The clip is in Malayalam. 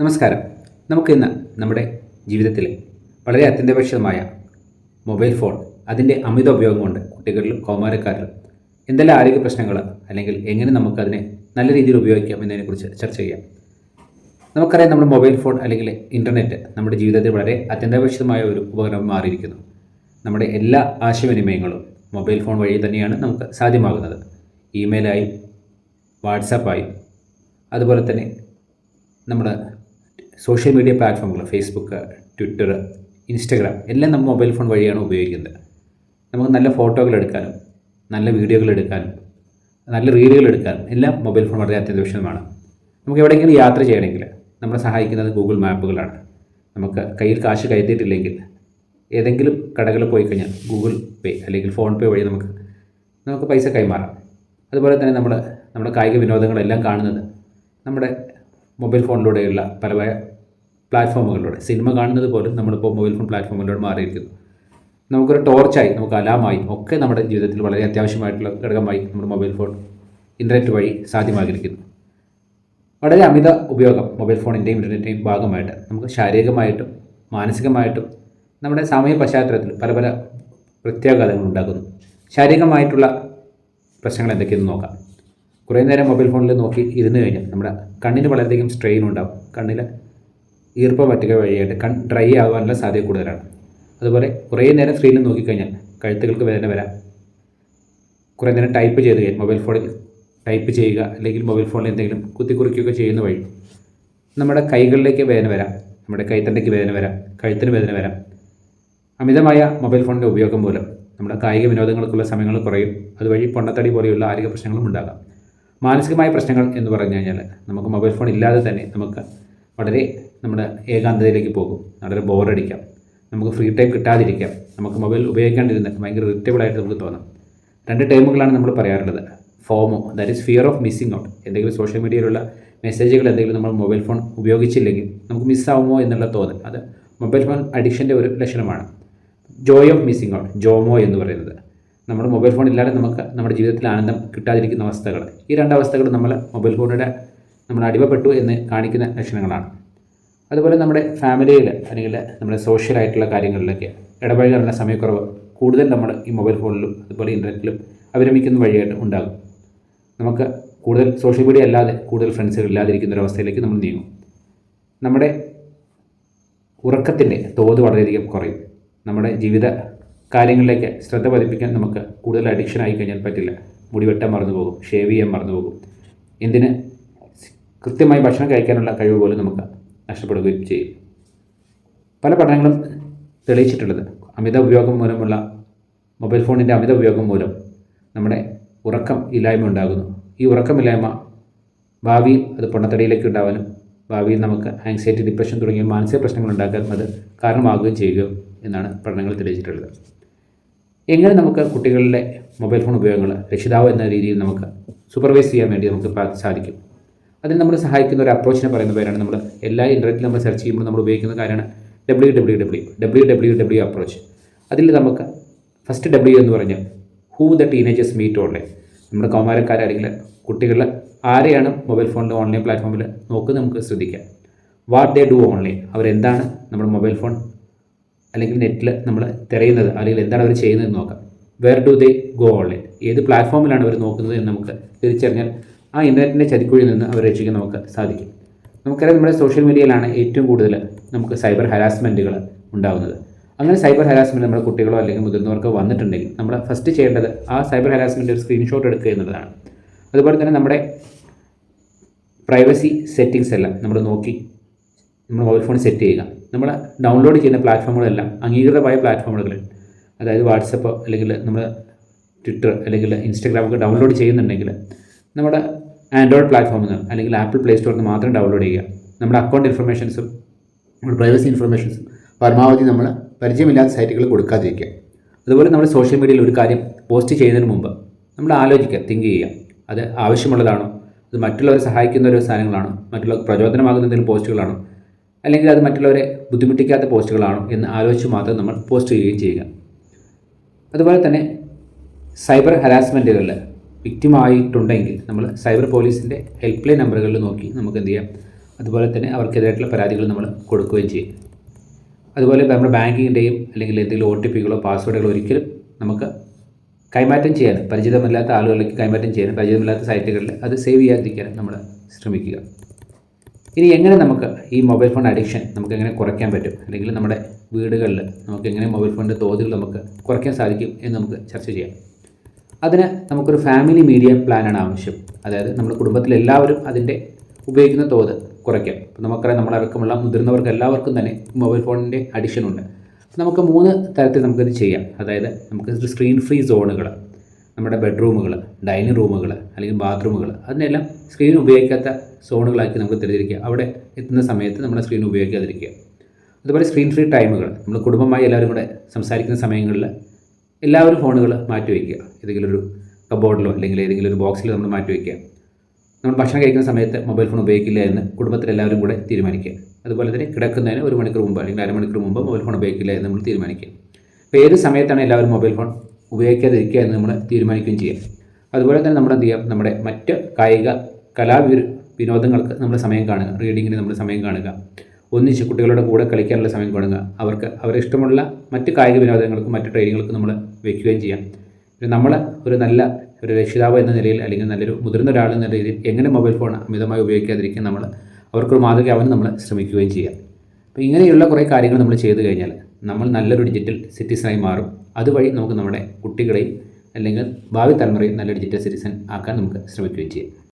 നമസ്കാരം. നമുക്കിന്ന് നമ്മുടെ ജീവിതത്തിൽ വളരെ അത്യന്താപേക്ഷിതമായ മൊബൈൽ ഫോൺ അതിന്റെ അമിത ഉപയോഗം കൊണ്ട് കുട്ടികളിലും കൗമാരക്കാരിലും എന്തെല്ലാം ആരോഗ്യ പ്രശ്നങ്ങൾ അല്ലെങ്കിൽ എങ്ങനെ നമുക്കതിനെ നല്ല രീതിയിൽ ഉപയോഗിക്കാം എന്നതിനെക്കുറിച്ച് ചർച്ച ചെയ്യാം. നമുക്കറിയാം നമ്മുടെ മൊബൈൽ ഫോൺ അല്ലെങ്കിൽ ഇന്റർനെറ്റ് നമ്മുടെ ജീവിതത്തിൽ വളരെ അത്യന്താപേക്ഷിതമായ ഒരു ഉപകരണം മാറിയിരിക്കുന്നു. നമ്മുടെ എല്ലാ ആശയവിനിമയങ്ങളും മൊബൈൽ ഫോൺ വഴി തന്നെയാണ് നമുക്ക് സാധ്യമാകുന്നത്. ഇമെയിലായും വാട്സാപ്പായും അതുപോലെ തന്നെ നമ്മുടെ സോഷ്യൽ മീഡിയ പ്ലാറ്റ്ഫോമുകൾ ഫേസ്ബുക്ക് ട്വിറ്റർ ഇൻസ്റ്റഗ്രാം എല്ലാം നമ്മൾ മൊബൈൽ ഫോൺ വഴിയാണ് ഉപയോഗിക്കുന്നത്. നമുക്ക് നല്ല ഫോട്ടോകൾ എടുക്കാനും നല്ല വീഡിയോകൾ എടുക്കാനും നല്ല റീലുകൾ എടുക്കാനും എല്ലാം മൊബൈൽ ഫോൺ വളരെ അത്യാവശ്യമാണ്. നമുക്ക് എവിടെയെങ്കിലും യാത്ര ചെയ്യണമെങ്കിൽ നമ്മളെ സഹായിക്കുന്നത് ഗൂഗിൾ മാപ്പുകളാണ് നമുക്ക് കയ്യിൽ കാശ് കരുതിയിട്ടില്ലെങ്കിൽ ഏതെങ്കിലും കടകളിൽ പോയി കഴിഞ്ഞാൽ ഗൂഗിൾ പേ അല്ലെങ്കിൽ ഫോൺ പേ വഴി നമുക്ക് നമുക്ക് പൈസ കൈമാറാം. അതുപോലെ തന്നെ നമ്മൾ നമ്മുടെ കായിക വിനോദങ്ങളെല്ലാം കാണുന്നത് നമ്മുടെ മൊബൈൽ ഫോണിലൂടെയുള്ള പല പല പ്ലാറ്റ്ഫോമുകളിലൂടെ. സിനിമ കാണുന്നത് പോലും നമ്മളിപ്പോൾ മൊബൈൽ ഫോൺ പ്ലാറ്റ്ഫോമിലൂടെ മാറിയിരിക്കുന്നു. നമുക്കൊരു ടോർച്ചായി നമുക്ക് അലാമായി ഒക്കെ നമ്മുടെ ജീവിതത്തിൽ വളരെ അത്യാവശ്യമായിട്ടുള്ള ഘടകമായി നമ്മുടെ മൊബൈൽ ഫോൺ ഇന്റർനെറ്റ് വഴി സാധ്യമാകിയിരിക്കുന്നു. വളരെ അമിത ഉപയോഗം മൊബൈൽ ഫോണിന്റെയും ഇന്റർനെറ്റിന്റെയും ഭാഗമായിട്ട്. നമുക്ക് ശാരീരികമായിട്ടും മാനസികമായിട്ടും നമ്മുടെ സാമൂഹ്യ പശ്ചാത്തലത്തിൽ പല പല പ്രത്യാഘാതങ്ങൾ ഉണ്ടാക്കുന്നു. ശാരീരികമായിട്ടുള്ള പ്രശ്നങ്ങൾ എന്തൊക്കെയെന്ന് നോക്കാം. കുറേ നേരം മൊബൈൽ ഫോണിൽ നോക്കി ഇരുന്ന് കഴിഞ്ഞാൽ നമ്മുടെ കണ്ണിന് വളരെയധികം സ്ട്രെയിൻ ഉണ്ടാകും കണ്ണിൽ ഈർപ്പം പറ്റുക വഴിയായിട്ട് കൺ ഡ്രൈ ആകാനുള്ള സാധ്യത കൂടുതലാണ്. അതുപോലെ കുറേ നേരം സ്ക്രീനിൽ നോക്കിക്കഴിഞ്ഞാൽ കഴുത്തുകൾക്ക് വേദന വരാം. കുറേ നേരം ടൈപ്പ് ചെയ്ത് കഴിഞ്ഞാൽ മൊബൈൽ ഫോണിൽ ടൈപ്പ് ചെയ്യുക അല്ലെങ്കിൽ മൊബൈൽ ഫോണിൽ എന്തെങ്കിലും കുത്തിക്കുറിക്കുകയൊക്കെ ചെയ്യുന്ന വഴി നമ്മുടെ കൈകളിലേക്ക് വേദന വരാം. നമ്മുടെ കൈത്തണ്ടയ്ക്ക് വേദന വരാം. കഴുത്തിന് വേദന വരാം. അമിതമായ മൊബൈൽ ഫോണിന്റെ ഉപയോഗം മൂലം നമ്മുടെ കായിക വിനോദങ്ങൾക്കുള്ള സമയങ്ങൾ കുറയും. അതുവഴി പൊണ്ണത്തടി പോലെയുള്ള ആരോഗ്യ പ്രശ്നങ്ങളും ഉണ്ടാകാം. മാനസികമായ പ്രശ്നങ്ങൾ എന്ന് പറഞ്ഞു കഴിഞ്ഞാൽ നമുക്ക് മൊബൈൽ ഫോൺ ഇല്ലാതെ തന്നെ നമുക്ക് വളരെ നമ്മുടെ ഏകാന്തതയിലേക്ക് പോകും. വളരെ ബോറടിക്കാം. നമുക്ക് ഫ്രീ ടൈം കിട്ടാതിരിക്കാം. നമുക്ക് മൊബൈൽ ഉപയോഗിക്കാണ്ടിരുന്ന ഭയങ്കര ഇറിറ്റബിളായിട്ട് നമുക്ക് തോന്നാം. രണ്ട് ടൈമുകളാണ് നമ്മൾ പറയാറുള്ളത്. FOMO that is fear of missing out എന്തെങ്കിലും സോഷ്യൽ മീഡിയയിലുള്ള മെസ്സേജുകൾ എന്തെങ്കിലും നമ്മൾ മൊബൈൽ ഫോൺ ഉപയോഗിച്ചില്ലെങ്കിൽ നമുക്ക് മിസ്സാവുമോ എന്നുള്ള തോന്നൽ. അത് മൊബൈൽ ഫോൺ അഡിക്ഷന്റെ ഒരു ലക്ഷണമാണ്. Joy of missing out JOMO എന്ന് പറയുന്നത്. നമ്മുടെ മൊബൈൽ ഫോൺ ഇല്ലാതെ നമുക്ക് നമ്മുടെ ജീവിതത്തിൽ ആനന്ദം കിട്ടാതിരിക്കുന്ന അവസ്ഥകൾ. ഈ രണ്ട് അവസ്ഥകൾ നമ്മൾ മൊബൈൽ ഫോണിന്റെ നമ്മൾ അടിമപ്പെട്ടു എന്ന് കാണിക്കുന്ന ലക്ഷണങ്ങളാണ്. അതുപോലെ നമ്മുടെ ഫാമിലിയിൽ അല്ലെങ്കിൽ നമ്മുടെ സോഷ്യലായിട്ടുള്ള കാര്യങ്ങളിലൊക്കെ ഇടപഴകാനുള്ള സമയക്കുറവ് കൂടുതൽ നമ്മൾ ഈ മൊബൈൽ ഫോണിലും അതുപോലെ ഇന്റർനെറ്റിലും അവിരമിക്കുന്ന വഴിയായിട്ട് ഉണ്ടാകും. നമുക്ക് കൂടുതൽ സോഷ്യൽ മീഡിയ അല്ലാതെ കൂടുതൽ ഫ്രണ്ട്സുകൾ ഇല്ലാതിരിക്കുന്ന ഒരു അവസ്ഥയിലേക്ക് നമ്മൾ നീങ്ങും. നമ്മുടെ ഉറക്കത്തിന്റെ തോത് വളരെയധികം കുറയും. നമ്മുടെ ജീവിത കാര്യങ്ങളിലേക്ക് ശ്രദ്ധ പതിപ്പിക്കാൻ നമുക്ക് കൂടുതൽ അഡിക്ഷൻ ആയി കഴിഞ്ഞാൽ പറ്റില്ല. മുടി വെട്ടാൻ മറന്നു പോകും ഷേവ് ചെയ്യാൻ മറന്നു പോകും. എന്തിന് കൃത്യമായി ഭക്ഷണം കഴിക്കാനുള്ള കഴിവ് പോലും നമുക്ക് നഷ്ടപ്പെടുകയും ചെയ്യും. പല പഠനങ്ങളും തെളിയിച്ചിട്ടുള്ളത് അമിത ഉപയോഗം മൂലമുള്ള മൊബൈൽ ഫോണിന്റെ അമിത ഉപയോഗം മൂലം നമ്മുടെ ഉറക്കം ഇല്ലായ്മ ഉണ്ടാകുന്നു. ഈ ഉറക്കമില്ലായ്മ ഭാവിയിൽ അത് പൊണ്ണത്തടിയിലേക്ക് ഉണ്ടാവാനും ഭാവിയിൽ നമുക്ക് ആങ്സൈറ്റി ഡിപ്രഷൻ തുടങ്ങിയ മാനസിക പ്രശ്നങ്ങൾ ഉണ്ടാക്കാനും അത് കാരണമാകുകയും ചെയ്യുക എന്നാണ് പഠനങ്ങൾ തെളിയിച്ചിട്ടുള്ളത്. എങ്ങനെ നമുക്ക് കുട്ടികളുടെ മൊബൈൽ ഫോൺ ഉപയോഗങ്ങൾ രക്ഷിതാവ് എന്ന രീതിയിൽ നമുക്ക് സൂപ്പർവൈസ് ചെയ്യാൻ വേണ്ടി നമുക്ക് സാധിക്കും. അതിന് നമ്മൾ സഹായിക്കുന്ന ഒരു അപ്രോച്ചിനെ പറയുന്ന പേരാണ് നമ്മൾ എല്ലാ ഇന്റർനെറ്റിൽ നമ്മൾ സെർച്ച് ചെയ്യുമ്പോൾ നമ്മൾ ഉപയോഗിക്കുന്ന കാര്യമാണ് W W W W W W approach അതിൽ നമുക്ക് ഫസ്റ്റ് ഡബ്ല്യൂ എന്ന് പറഞ്ഞാൽ who the teenagers meet online നമ്മുടെ കൗമാരക്കാർ കുട്ടികൾ ആരെയാണ് മൊബൈൽ ഫോണിൽ ഓൺലൈൻ പ്ലാറ്റ്ഫോമിൽ നോക്കുന്നത് നമുക്ക് ശ്രദ്ധിക്കാം. വാട്ട് ദേ ഡു ഓൺലൈൻ അവരെന്താണ് നമ്മുടെ മൊബൈൽ ഫോൺ അല്ലെങ്കിൽ നെറ്റിൽ നമ്മൾ തിരയുന്നത് അല്ലെങ്കിൽ എന്താണ് അവർ ചെയ്യുന്നത് നോക്കാം. Where do they go online ഏത് പ്ലാറ്റ്ഫോമിലാണ് അവർ നോക്കുന്നത് എന്ന് നമുക്ക് തിരിച്ചറിഞ്ഞാൽ ആ ഇന്റർനെറ്റിന്റെ ചതിക്കുഴിയിൽ നിന്ന് അവർ രക്ഷിക്കാൻ നമുക്ക് സാധിക്കും. നമുക്കറിയാം നമ്മുടെ സോഷ്യൽ മീഡിയയിലാണ് ഏറ്റവും കൂടുതൽ നമുക്ക് സൈബർ ഹരാസ്മെന്റുകൾ ഉണ്ടാകുന്നത് അങ്ങനെ സൈബർ ഹരാസ്മെന്റ് നമ്മുടെ കുട്ടികളോ അല്ലെങ്കിൽ മുതിർന്നവർക്കോ വന്നിട്ടുണ്ടെങ്കിൽ നമ്മൾ ഫസ്റ്റ് ചെയ്യേണ്ടത് ആ സൈബർ ഹരാസ്മെന്റ് ഒരു സ്ക്രീൻഷോട്ട് എടുക്കുക എന്നുള്ളതാണ്. അതുപോലെ തന്നെ നമ്മുടെ പ്രൈവസി സെറ്റിങ്സ് എല്ലാം നമ്മൾ നോക്കി നമ്മൾ മൊബൈൽ ഫോൺ സെറ്റ് ചെയ്യുക. നമ്മൾ ഡൗൺലോഡ് ചെയ്യുന്ന പ്ലാറ്റ്ഫോമുകളെല്ലാം അംഗീകൃതമായ പ്ലാറ്റ്ഫോമുകളിൽ അതായത് വാട്സപ്പ് അല്ലെങ്കിൽ നമ്മൾ ട്വിറ്റർ അല്ലെങ്കിൽ ഇൻസ്റ്റാഗ്രാം ഒക്കെ ഡൗൺലോഡ് ചെയ്യുന്നുണ്ടെങ്കിൽ നമ്മുടെ ആൻഡ്രോയിഡ് പ്ലാറ്റ്ഫോമിൽ നിന്ന് അല്ലെങ്കിൽ ആപ്പിൾ പ്ലേ സ്റ്റോറിൽ നിന്ന് മാത്രം ഡൗൺലോഡ് ചെയ്യുക. നമ്മുടെ അക്കൗണ്ട് ഇൻഫർമേഷൻസും നമ്മുടെ പ്രൈവസി ഇൻഫർമേഷൻസും പരമാവധി നമ്മൾ പരിചയമില്ലാത്ത സൈറ്റുകൾ കൊടുക്കാതിരിക്കുക. അതുപോലെ നമ്മൾ സോഷ്യൽ മീഡിയയിൽ ഒരു കാര്യം പോസ്റ്റ് ചെയ്യുന്നതിന് മുമ്പ് നമ്മൾ ആലോചിക്കുക തിങ്ക് ചെയ്യുക. അത് ആവശ്യമുള്ളതാണോ? അത് മറ്റുള്ളവരെ സഹായിക്കുന്ന ഒരു സാധനങ്ങളാണോ? മറ്റുള്ളവർക്ക് പ്രചോദനമാകുന്ന എന്തെങ്കിലും പോസ്റ്റുകളാണോ അല്ലെങ്കിൽ അത് മറ്റുള്ളവരെ ബുദ്ധിമുട്ടിക്കാത്ത പോസ്റ്റുകളാണോ എന്ന് ആലോചിച്ച് മാത്രം നമ്മൾ പോസ്റ്റ് ചെയ്യുകയും ചെയ്യുക. അതുപോലെ തന്നെ സൈബർ ഹരാസ്മെന്റുകളിൽ വിക്റ്റിമായിട്ടുണ്ടെങ്കിൽ നമ്മൾ സൈബർ പോലീസിന്റെ ഹെൽപ്പ് ലൈൻ നമ്പറുകളിൽ നോക്കി നമുക്ക് എന്ത് ചെയ്യാം? അതുപോലെ തന്നെ അവർക്കെതിരായിട്ടുള്ള പരാതികൾ നമ്മൾ കൊടുക്കുകയും ചെയ്യും. അതുപോലെ നമ്മുടെ ബാങ്കിങ്ങിന്റെയും അല്ലെങ്കിൽ എന്തെങ്കിലും ഒ ടി പികളോ പാസ്വേഡുകളോ ഒരിക്കലും നമുക്ക് കൈമാറ്റം ചെയ്യാൻ പരിചിതമല്ലാത്ത ആളുകളിലേക്ക് കൈമാറ്റം ചെയ്യാൻ പരിചിതമില്ലാത്ത സൈറ്റുകളിൽ അത് സേവ് ചെയ്യാതിരിക്കാൻ നമ്മൾ ശ്രമിക്കുക. ഇനി എങ്ങനെ നമുക്ക് ഈ മൊബൈൽ ഫോൺ അഡിക്ഷൻ നമുക്ക് എങ്ങനെ കുറയ്ക്കാൻ പറ്റും? അല്ലെങ്കിൽ നമ്മുടെ വീടുകളിൽ നമുക്ക് എങ്ങനെ മൊബൈൽ ഫോണിന്റെ തോതിൽ നമുക്ക് കുറയ്ക്കാൻ സാധിക്കും എന്ന് നമുക്ക് ചർച്ച ചെയ്യാം. അതിന് നമുക്കൊരു ഫാമിലി മീഡിയ പ്ലാനാണ് ആവശ്യം. അതായത് നമ്മുടെ കുടുംബത്തിൽ എല്ലാവരും അതിന്റെ ഉപയോഗിക്കുന്ന തോത് കുറയ്ക്കാം. അപ്പോൾ നമുക്കറിയാം നമ്മളടക്കമുള്ള മുതിർന്നവർക്ക് എല്ലാവർക്കും തന്നെ മൊബൈൽ ഫോണിന്റെ അഡിക്ഷൻ ഉണ്ട്. നമുക്ക് മൂന്ന് തരത്തിൽ നമുക്കിത് ചെയ്യാം. അതായത് നമുക്ക് സ്ക്രീൻ ഫ്രീ സോണുകൾ നമ്മുടെ ബെഡ്റൂമുകൾ ഡൈനിങ് റൂമുകൾ അല്ലെങ്കിൽ ബാത്റൂമുകൾ അതിനെല്ലാം സ്ക്രീൻ ഉപയോഗിക്കാത്ത സോണുകളാക്കി നമുക്ക് തിരഞ്ഞെടുക്കുക അവിടെ എത്തുന്ന സമയത്ത് നമ്മുടെ സ്ക്രീൻ ഉപയോഗിക്കാതിരിക്കുക. അതുപോലെ സ്ക്രീൻ ഫ്രീ ടൈമുകൾ നമ്മൾ കുടുംബമായി എല്ലാവരും കൂടെ സംസാരിക്കുന്ന സമയങ്ങളിൽ എല്ലാവരും ഫോണുകൾ മാറ്റി വയ്ക്കുക. ഏതെങ്കിലും ഒരു കബോർഡിലോ അല്ലെങ്കിൽ ഏതെങ്കിലും ഒരു ബോക്സിലോ നമ്മൾ മാറ്റി വയ്ക്കുക. നമ്മൾ ഭക്ഷണം കഴിക്കുന്ന സമയത്ത് മൊബൈൽ ഫോൺ ഉപയോഗിക്കില്ല എന്ന് കുടുംബത്തിലെല്ലാവരും കൂടെ തീരുമാനിക്കുക. അതുപോലെ തന്നെ കിടക്കുന്നതിന് ഒരു മണിക്കൂർ മുമ്പ് അല്ലെങ്കിൽ അരമണിക്കൂർ മുമ്പ് മൊബൈൽ ഫോൺ ഉപയോഗിക്കില്ല എന്ന് നമ്മൾ തീരുമാനിക്കുക. അപ്പോൾ ഏത് സമയത്താണ് എല്ലാവരും മൊബൈൽ ഫോൺ ഉപയോഗിക്കാതിരിക്കുക എന്ന് നമ്മൾ തീരുമാനിക്കുകയും ചെയ്യാം അതുപോലെ തന്നെ നമ്മുടെ എന്ത് നമ്മുടെ മറ്റ് കായിക കലാ വിനോദങ്ങൾക്ക് നമ്മൾ സമയം കാണുക. റീഡിങ്ങിന് നമ്മൾ സമയം കാണുക. ഒന്നിച്ച് കുട്ടികളുടെ കൂടെ കളിക്കാനുള്ള സമയം കാണുക. അവർക്ക് അവരെ ഇഷ്ടമുള്ള മറ്റ് കായിക വിനോദങ്ങൾക്കും മറ്റ് ട്രെയിനിങ്ങൾക്കും നമ്മൾ വയ്ക്കുകയും ചെയ്യാം. പിന്നെ നമ്മൾ ഒരു നല്ല ഒരു രക്ഷിതാവ് എന്ന നിലയിൽ അല്ലെങ്കിൽ നല്ലൊരു മുതിർന്ന ഒരാൾ എന്ന രീതിയിൽ എങ്ങനെ മൊബൈൽ ഫോൺ അമിതമായി ഉപയോഗിക്കാതിരിക്കാൻ നമ്മൾ അവർക്കൊരു മാതൃകയാവാൻ നമ്മൾ ശ്രമിക്കുകയും ചെയ്യാം. അപ്പോൾ ഇങ്ങനെയുള്ള കുറേ കാര്യങ്ങൾ നമ്മൾ ചെയ്തു കഴിഞ്ഞാൽ നമ്മൾ നല്ലൊരു ഡിജിറ്റൽ സിറ്റിസണായി മാറും. അതുവഴി നമുക്ക് നമ്മുടെ കുട്ടികളെയും അല്ലെങ്കിൽ ഭാവി തലമുറയും നല്ലൊരു ഡിജിറ്റൽ സിറ്റിസൺ ആക്കാൻ നമുക്ക് ശ്രമിക്കുകയും ചെയ്യാം.